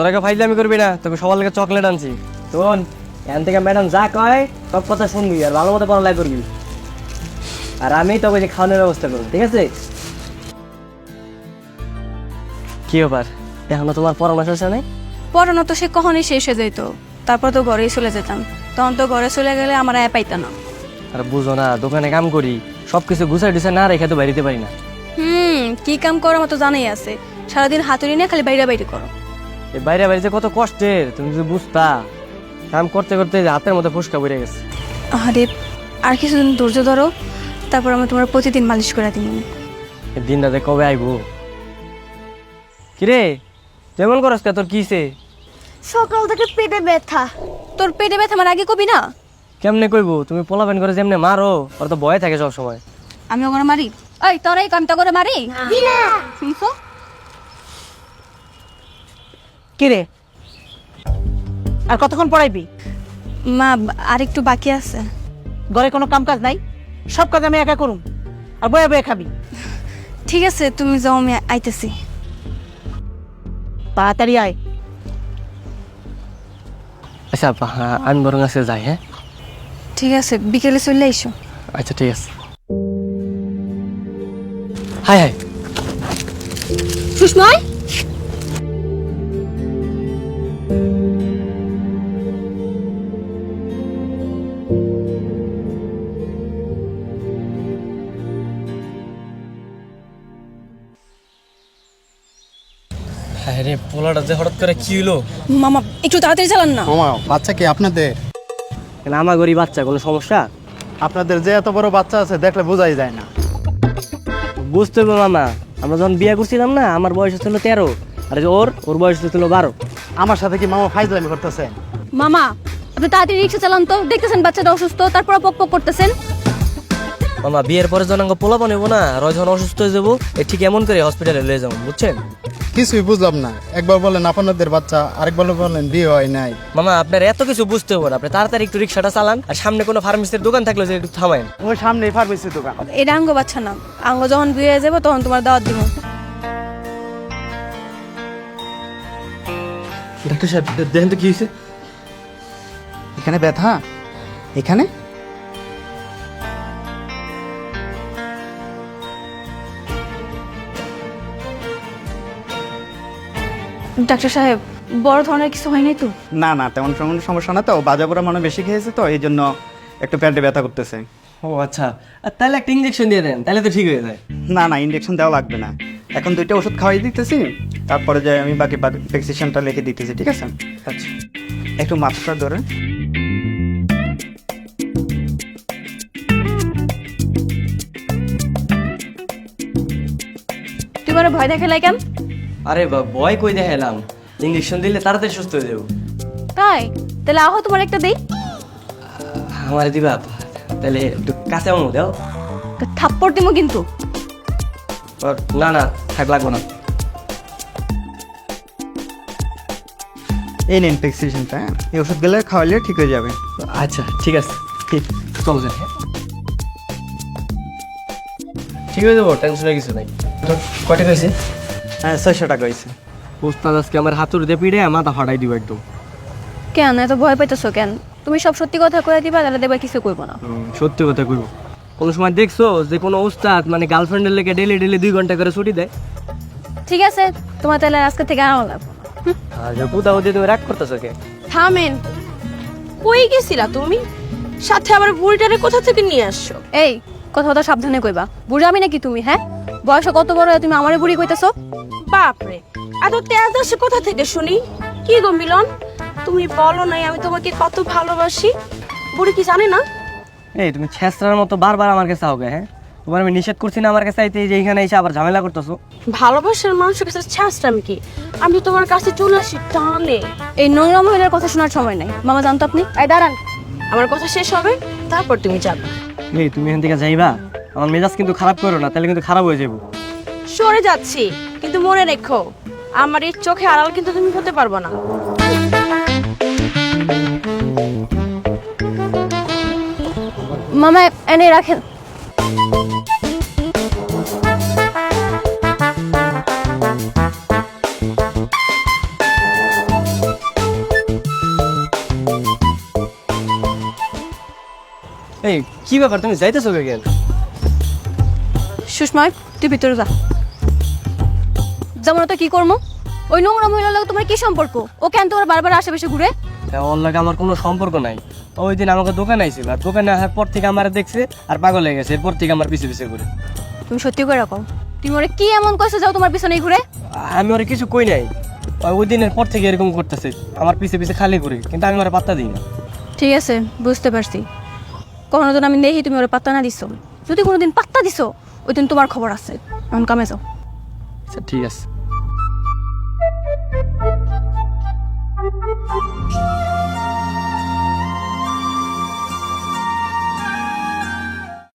তোরা ফাইজলামি করবি না তোকে সবার লেগে চকলেট আনছি। শোন এখান থেকে ম্যাডাম যা কয় সব কথা শুনবি আর ভালো মতো পড়ালেখা করবি। আর আমি তোকে যে খাওয়ানোর ব্যবস্থা করব ঠিক আছে? কি ব্যাপার? এখনও তোমার পরামর্শ আছে নাই? পড়ানো তো সে কখনই শেষ হয়ে যেত তারপর তো ঘরেই চলে যেতাম। তখন তো ঘরে চলে গেলে আমার আয় পাইতাম না। আর বুঝো না দোকানে কাম করি সব কিছু গুছাই টুছাই না রেখে তো বাড়িতে পারি না। হুম কি কাম করো মতো জানাই আছে। সারাদিন হাতুড়ি নিয়ে খালি বাইরে বাইরে করো। এই বাইরে বাড়িতে কত কষ্টের তুমি যদি বুঝতা। কাম করতে করতে হাতের মধ্যে ফুসকা বেড়ে গেছে। আরে আর কিছুদিন ধৈর্য ধরো তারপর আমি তোমার প্রতিদিন মালিশ করে দিব। এই দিনটা যে কবে আইবো? কিরে যেমন করস কে তোর কিসে সকাল থেকে পেটে ব্যথা। তোর পেটে ব্যথা আমার আগে কবি না? কেমনে কইবো তুমি পোলাপেন করে যেমনে মারো ওর তো ভয় থাকে সব সময় আমি ওখানে মারি? এই তোর এই কামটা করে মারি? শুনছো? কি রে? আর কতক্ষণ পড়াইবি? মা আর একটু বাকি আছে। ঘরে কোনো কাম কাজ নাই? সব কাজ আমি একা করুম। আর বয়ে বয়ে খাবি। ঠিক আছে তুমি যাও আমি আইতেছি। তাড়াতাড়ি আয়। আচ্ছা আপা, হ্যাঁ, আমি বরং আছে যাই হ্যাঁ? ঠিক আছে বিকেলে চলে এসো আচ্ছা ঠিক আছে। High high. সুষময় হ্যাঁ রে পোলাটা যে হঠাৎ করে কি হলো? মামা একটু তাড়াতাড়ি চালান না। মামা বাচ্চা কি? আপনাদের? কেন আমার গরিব বাচ্চা কোনো সমস্যা? আপনাদের যে এত বড় বাচ্চা আছে দেখলে বোঝাই যায় না। বুঝতে হবে মামা আমরা যখন বিয়ে করছিলাম না আমার বয়স ছিল তেরো আর ওর ওর বয়স ছিল বারো। আমার সাথে কি মামা ফাইজলামি করতেছেন? মামা আপনি তাড়াতাড়ি রিক্সা চালান তো। দেখতেছেন বাচ্চাটা অসুস্থ তারপর পক পক করতেছেন। মামা বিয়ের পরে যখন পোলাপা নেব না আর যখন অসুস্থ হয়ে যাব এ ঠিক এমন করে হসপিটালে লয়ে যাব বুঝছেন? কিছুই বুঝলাম না। একবার বলেন আপনাদের বাচ্চা আরেকবার বলেন বিয়ে হয় নাই। মামা আপনার এত কিছু বুঝতে হবে না। আপনি তাড়াতাড়ি একটু রিক্সাটা চালান আর সামনে কোনো ফার্মেসির দোকান থাকলে যে একটু থামায়েন। ওই সামনেই ফার্মেসি দোকান। এটা আঙ্গ বাচ্চা না। আঙ্গ যখন বিয়ে হয়ে যাব তখন তোমার দাওয়াত দিব। ডাক্তার সাহেব দেখেন তো কি হয়েছে। এখানে ব্যথা? এখানে? ডাক্তার সাহেব বড় ধরনের কিছু হয় নাই তো? না না তেমন কোনো সমস্যা না তো। বাজা পোড়া মনে বেশি খেয়েছে তো এই জন্য একটু পেটে ব্যথা করতেছে। ও আচ্ছা। আর তাহলে একটা ইঞ্জেকশন দিয়ে দেন তাহলে তো ঠিক হয়ে যায়। না না ইঞ্জেকশন দেওয়া লাগবে না। এখন দুইটা ওষুধ খাওয়াই দিতেছি তারপরে যে আমি বাকি প্রেসক্রিপশনটা লিখে দিতেছি ঠিক আছে? আচ্ছা। একটু মাথাটা ধরে। তুই মানে ভয় দেখালাই কেন? আরে বা ভয় কই দেখাইলাম ইঞ্জেকশন দিলে তাড়াতাড়ি সুস্থ হয়ে যাব। তাই? তাহলে আহ তোমার একটা দেই। আমার দিবা তাহলে একটু কাছে আমো দাও। তো থাপ্পড় দিমো কিন্তু। আর না না থাক লাগবো না। এই নিন প্রেসক্রিপশনটা হ্যাঁ? এই ওষুধগুলো খাওয়ালে ঠিক হয়ে যাবে। আচ্ছা ঠিক আছে। ঠিক। চল যাই। হ্যাঁ? ঠিক হয়ে যাব টেনশনের কিছু নাই। তো কয়টা কইছে হ্যাঁ ছয়শো টাকা হয়েছে ওস্তাদ আজকে আমার হাতুর দিয়ে পিড়ে মাথা ফাটাই দিব একদম। কেন? এত ভয় পাইতেছো কেন? তুমি সব সত্যি কথা কয়ে দিবা তাহলে দেবা কিছু কইব না। সত্যি কথা কইব। কোনো সময় দেখছ যে কোনো ওস্তাদ মানে গার্লফ্রেন্ডের লেগে ডেলি ডেলি দুই ঘণ্টা করে ছুটি দেয়? ঠিক আছে তোমার তাহলে আজকে থেকে আনাও লাগবে না। পুদা দিয়ে তুমি রাগ করতেছো কে? থামেন। কই গেছিলা তুমি? সাথে আবার বুড়িটারে কোথা থেকে নিয়ে আসছো? এই কথা কথা সাবধানে কইবা। বুড়ি আমি নাকি তুমি হ্যাঁ? বয়স কত বড় তুমি আমারে বুড়ি কইতেছো? বাপরে এত তেজ আসে কোথা থেকে শুনি? কি গো মিলন? তুমি বলো নাই আমি তোমাকে কত ভালোবাসি। বুড়ি কি জানে না? এই তুমি ছেঁচড়ার মতো বারবার আমার কাছে আও গে, হ্যাঁ? তোমার আমি নিষেধ করছি না আমার কাছে আইতে যে এইখানে এসে আবার ঝামেলা করতেছো। ভালোবাসার মানুষের কাছে ছাড়ছিলাম কি? আমি তো তোমার কাছে চলে আসি টানে। এই নোংরা মহিলার কথা শোনার সময় নাই। মামা জানতো আপনি? এই দাঁড়ান আমার কথা শেষ হবে তারপর তুমি যাবে। এই তুমি এখান থেকে যাইবা? আমার মেজাজ কিন্তু খারাপ করো না তাহলে কিন্তু খারাপ হয়ে যাব। সরে যাচ্ছি কিন্তু মনে রেখো আমার এই চোখে আড়াল কিন্তু তুমি হতে পারব না। মামা এনে রাখেন। এই কি ব্যাপার? তুমি যাইতেছো গেল সুষমা তুই ভিতরে যা। যেমন তো কি করব ওই নোংরা মহিলার লাগে তোমার কি সম্পর্ক? ও কেন তোমার বারবার আশেপাশে ঘুরে? হ্যাঁ, ওর লাগে আমার কোনো সম্পর্ক নাই। ওই দিন আমাকে দোকানে আইছিল আর দোকানে আসার পর থেকে আমার দেখছে আর পাগল হয়ে গেছে এরপর থেকে আমার পিছে পিছে ঘুরে। তুমি সত্যি করে রাখো তুমি ওরে কি এমন কইছো যাও তোমার পিছনে ঘুরে? আমি ওর কিছু কই নাই। ওই- দিনের পর থেকে এরকম করতেছে আমার পিছে পিছে খালি ঘুরে কিন্তু আমি ওরা পাত্তা দিই না। ঠিক আছে বুঝতে পারছি। কখনো দিন আমি দেখি তুমি ওরে পাত্তা না দিছো। যদি কোনোদিন পাত্তা দিছো ওই দিন তোমার খবর আছে। এখন কামে যাও। আচ্ছা ঠিক আছে।